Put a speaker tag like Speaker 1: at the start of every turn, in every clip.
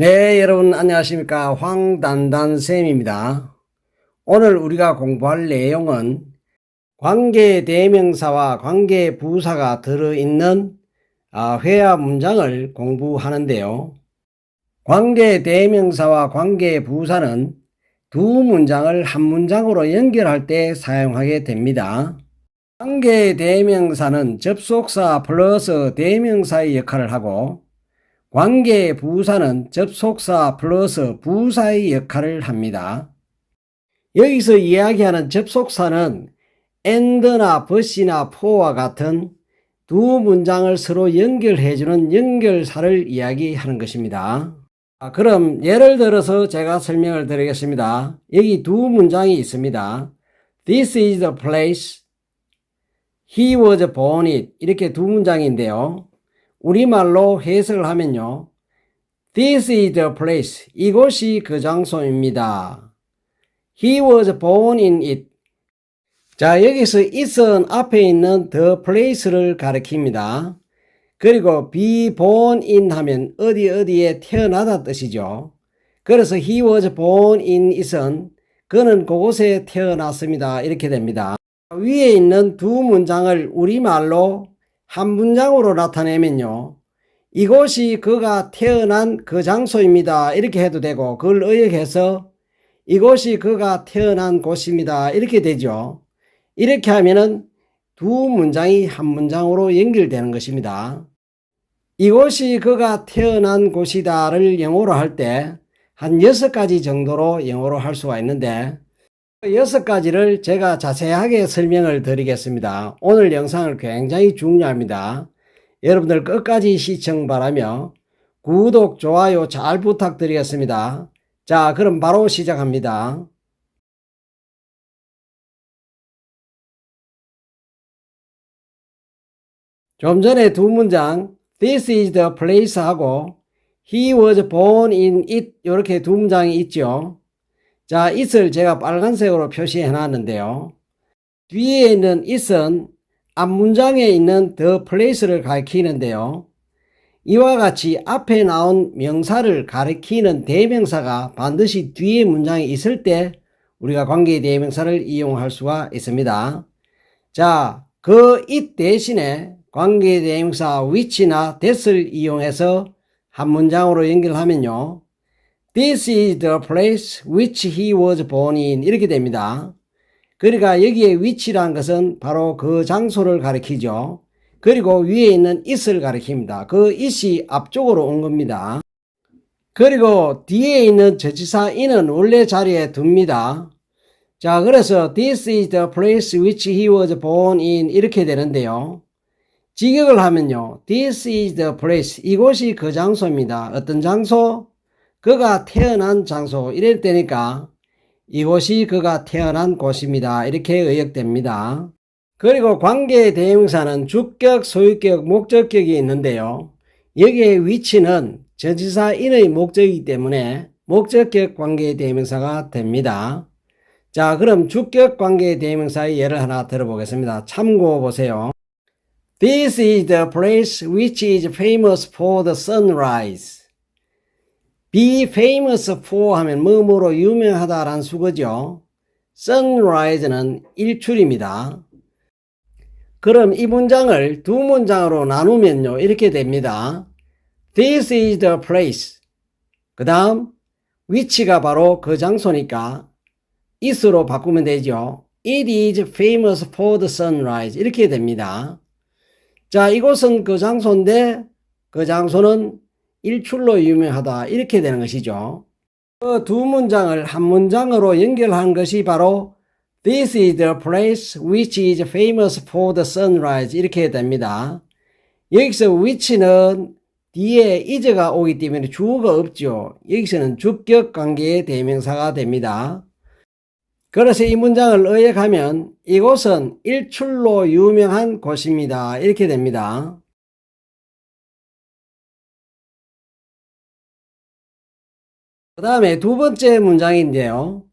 Speaker 1: 네, 여러분 안녕하십니까. 황단단쌤입니다. 오늘 우리가 공부할 내용은 관계 대명사와 관계 부사가 들어있는 아, 회화 문장을 공부하는데요. 관계 대명사와 관계 부사는 두 문장을 한 문장으로 연결할 때 사용하게 됩니다. 관계 대명사는 접속사 플러스 대명사의 역할을 하고 관계 부사는 접속사 플러스 부사의 역할을 합니다. 여기서 이야기하는 접속사는 and나 but이나 for와 같은 두 문장을 서로 연결해주는 연결사를 이야기하는 것입니다. 아, 그럼 예를 들어서 제가 설명을 드리겠습니다. 여기 두 문장이 있습니다. This is the place. He was born it. 이렇게 두 문장인데요. 우리말로 해석을 하면요. This is the place. 이곳이 그 장소입니다. He was born in it. 자, 여기서 it은 앞에 있는 the place를 가리킵니다. 그리고 be born in 하면 어디 어디에 태어나다 뜻이죠. 그래서 he was born in it은 그는 그곳에 태어났습니다. 이렇게 됩니다. 위에 있는 두 문장을 우리말로 한 문장으로 나타내면요. 이곳이 그가 태어난 그 장소입니다. 이렇게 해도 되고 그걸 의역해서 이곳이 그가 태어난 곳입니다. 이렇게 되죠. 이렇게 하면은 두 문장이 한 문장으로 연결되는 것입니다. 이곳이 그가 태어난 곳이다를 영어로 할 때 한 여섯 가지 정도로 영어로 할 수가 있는데 그 여섯 가지를 제가 자세하게 설명을 드리겠습니다. 오늘 영상을 굉장히 중요합니다. 여러분들 끝까지 시청 바라며 구독, 좋아요 잘 부탁드리겠습니다. 자, 그럼 바로 시작합니다. 좀 전에 두 문장 This is the place 하고 He was born in it 이렇게 두 문장이 있죠. 자, it을 제가 빨간색으로 표시해 놨는데요. 뒤에 있는 it은 앞 문장에 있는 the place를 가리키는데요. 이와 같이 앞에 나온 명사를 가리키는 대명사가 반드시 뒤에 문장에 있을 때 우리가 관계 대명사를 이용할 수가 있습니다. 자, 그 it 대신에 관계 대명사 which나 that을 이용해서 한 문장으로 연결하면요. This is the place which he was born in 이렇게 됩니다. 그러니까 여기에 which란 것은 바로 그 장소를 가리키죠. 그리고 위에 있는 it을 가리킵니다. 그 it이 앞쪽으로 온 겁니다. 그리고 뒤에 있는 저지사 in은 원래 자리에 둡니다. 자, 그래서 this is the place which he was born in 이렇게 되는데요. 직역을 하면요. This is the place. 이곳이 그 장소입니다. 어떤 장소? 그가 태어난 장소. 이럴 때니까 이곳이 그가 태어난 곳입니다. 이렇게 의역됩니다. 그리고 관계 대명사는 주격, 소유격, 목적격이 있는데요. 여기에 위치는 전치사 인의 목적이기 때문에 목적격 관계 대명사가 됩니다. 자, 그럼 주격 관계 대명사의 예를 하나 들어보겠습니다. 참고 보세요. This is the place which is famous for the sunrise. Be famous for 하면 뭐뭐로 유명하다라는 수거죠. sunrise는 일출입니다. 그럼 이 문장을 두 문장으로 나누면요. 이렇게 됩니다. This is the place. 그 다음 위치가 바로 그 장소니까 is로 바꾸면 되죠. It is famous for the sunrise. 이렇게 됩니다. 자, 이곳은 그 장소인데 그 장소는 일출로 유명하다. 이렇게 되는 것이죠. 그 두 문장을 한 문장으로 연결한 것이 바로 This is the place which is famous for the sunrise. 이렇게 됩니다. 여기서 which는 뒤에 is가 오기 때문에 주어가 없죠. 여기서는 주격 관계의 대명사가 됩니다. 그래서 이 문장을 의역하면 이곳은 일출로 유명한 곳입니다. 이렇게 됩니다. 그 다음에 두 번째 문장인데요.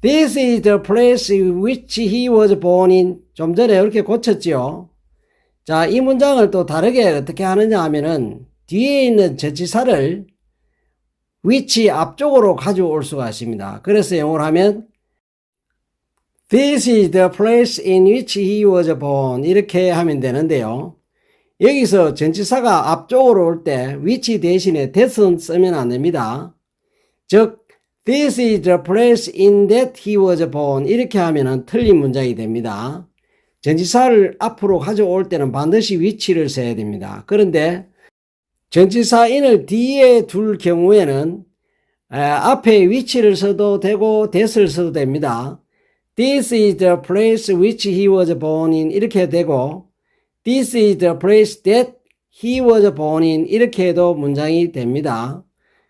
Speaker 1: This is the place which he was born in. 좀 전에 이렇게 고쳤지요. 자, 이 문장을 또 다르게 어떻게 하느냐 하면은 뒤에 있는 전치사를 which 앞쪽으로 가져올 수가 있습니다. 그래서 영어로 하면 This is the place in which he was born. 이렇게 하면 되는데요. 여기서 전치사가 앞쪽으로 올 때 which 대신에 that은 쓰면 안 됩니다. 즉, This is the place in that he was born. 이렇게 하면은 틀린 문장이 됩니다. 전치사를 앞으로 가져올 때는 반드시 위치를 써야 됩니다. 그런데 전치사 in을 뒤에 둘 경우에는 에, 앞에 위치를 써도 되고 that을 써도 됩니다. This is the place which he was born in 이렇게 되고 This is the place that he was born in 이렇게 해도 문장이 됩니다.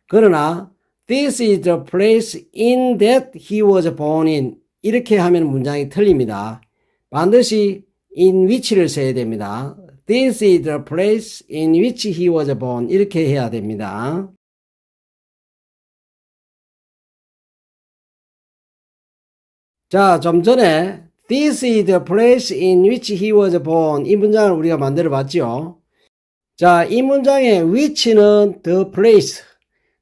Speaker 1: 그러나 This is the place in that he was born in 이렇게 하면 문장이 틀립니다. 반드시 in which를 써야 됩니다. This is the place in which he was born 이렇게 해야 됩니다. 자, 좀 전에 This is the place in which he was born 이 문장을 우리가 만들어 봤죠. 자, 이 문장의 which는 the place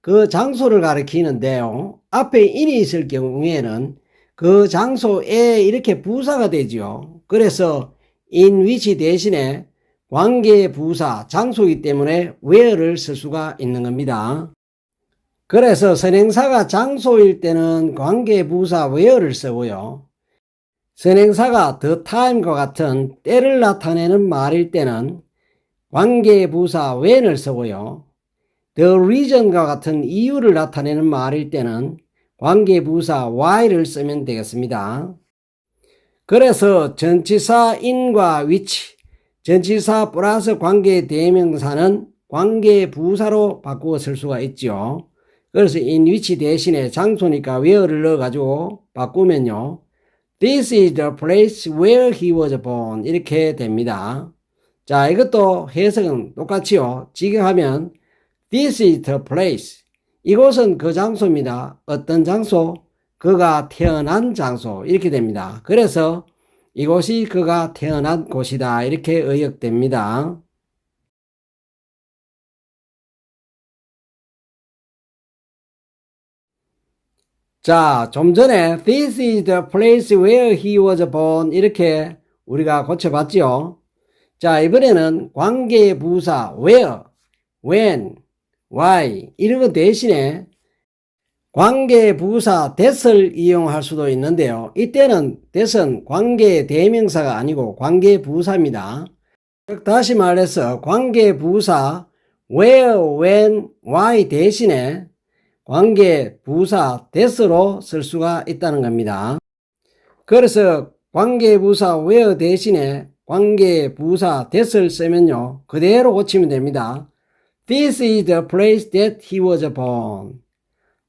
Speaker 1: 그 장소를 가리키는데요. 앞에 in이 있을 경우에는 그 장소에 이렇게 부사가 되죠. 그래서 in which 대신에 관계 부사 장소이기 때문에 where를 쓸 수가 있는 겁니다. 그래서 선행사가 장소일 때는 관계 부사 where를 쓰고요. 선행사가 the time과 같은 때를 나타내는 말일 때는 관계 부사 when을 쓰고요. The reason과 같은 이유를 나타내는 말일 때는 관계 부사 why를 쓰면 되겠습니다. 그래서 전치사 in과 which, 전치사 플러스 관계 대명사는 관계 부사로 바꾸어 쓸 수가 있죠. 그래서 in which 대신에 장소니까 where를 넣어가지고 바꾸면요. This is the place where he was born. 이렇게 됩니다. 자, 이것도 해석은 똑같이요. 지금 하면 This is the place. 이곳은 그 장소입니다. 어떤 장소? 그가 태어난 장소. 이렇게 됩니다. 그래서 이곳이 그가 태어난 곳이다. 이렇게 의역됩니다. 자, 좀 전에 This is the place where he was born 이렇게 우리가 고쳐봤지요. 자, 이번에는 관계 부사 where, when, why 이런 것 대신에 관계 부사 that을 이용할 수도 있는데요. 이때는 that은 관계 대명사가 아니고 관계 부사입니다. 즉 다시 말해서 관계 부사 where, when, why 대신에 관계 부사 that으로 쓸 수가 있다는 겁니다. 그래서 관계 부사 where 대신에 관계 부사 that을 쓰면요. 그대로 고치면 됩니다. This is the place that he was born.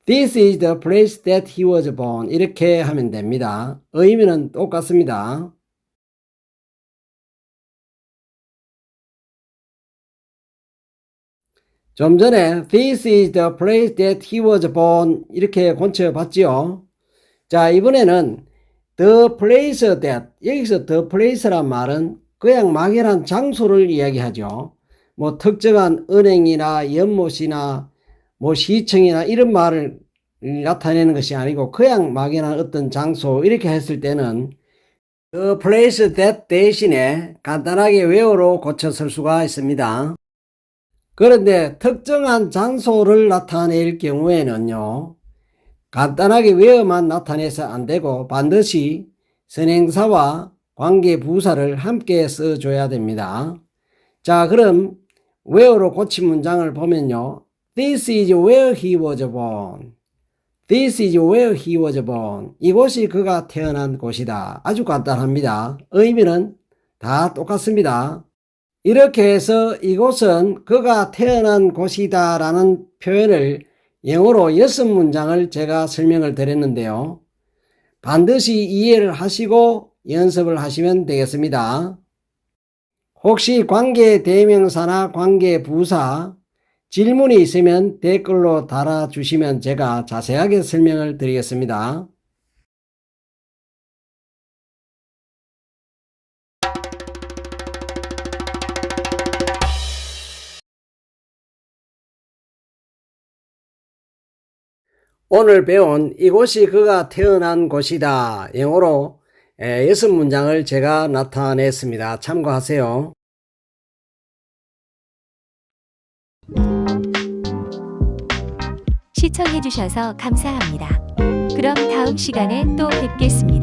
Speaker 1: This is the place that he was born. 이렇게 하면 됩니다. 의미는 똑같습니다. 좀 전에 This is the place that he was born 이렇게 고쳐봤지요. 자 이번에는 the place that 여기서 the place란 말은 그냥 막연한 장소를 이야기하죠. 뭐 특정한 은행이나 연못이나 뭐 시청이나 이런 말을 나타내는 것이 아니고 그냥 막연한 어떤 장소 이렇게 했을 때는 the place that 대신에 간단하게 where로 고쳐 쓸 수가 있습니다. 그런데 특정한 장소를 나타낼 경우에는요, 간단하게 where만 나타내서 안 되고 반드시 선행사와 관계 부사를 함께 써줘야 됩니다. 자, 그럼 where로 고친 문장을 보면요. This is where he was born. This is where he was born. 이곳이 그가 태어난 곳이다. 아주 간단합니다. 의미는 다 똑같습니다. 이렇게 해서 이곳은 그가 태어난 곳이다 라는 표현을 영어로 여섯 문장을 제가 설명을 드렸는데요. 반드시 이해를 하시고 연습을 하시면 되겠습니다. 혹시 관계 대명사나 관계 부사 질문이 있으면 댓글로 달아주시면 제가 자세하게 설명을 드리겠습니다. 오늘 배운 이곳이 그가 태어난 곳이다. 영어로 에, 여섯 문장을 제가 나타냈습니다. 참고하세요.
Speaker 2: 시청해주셔서 감사합니다. 그럼 다음 시간에 또 뵙겠습니다.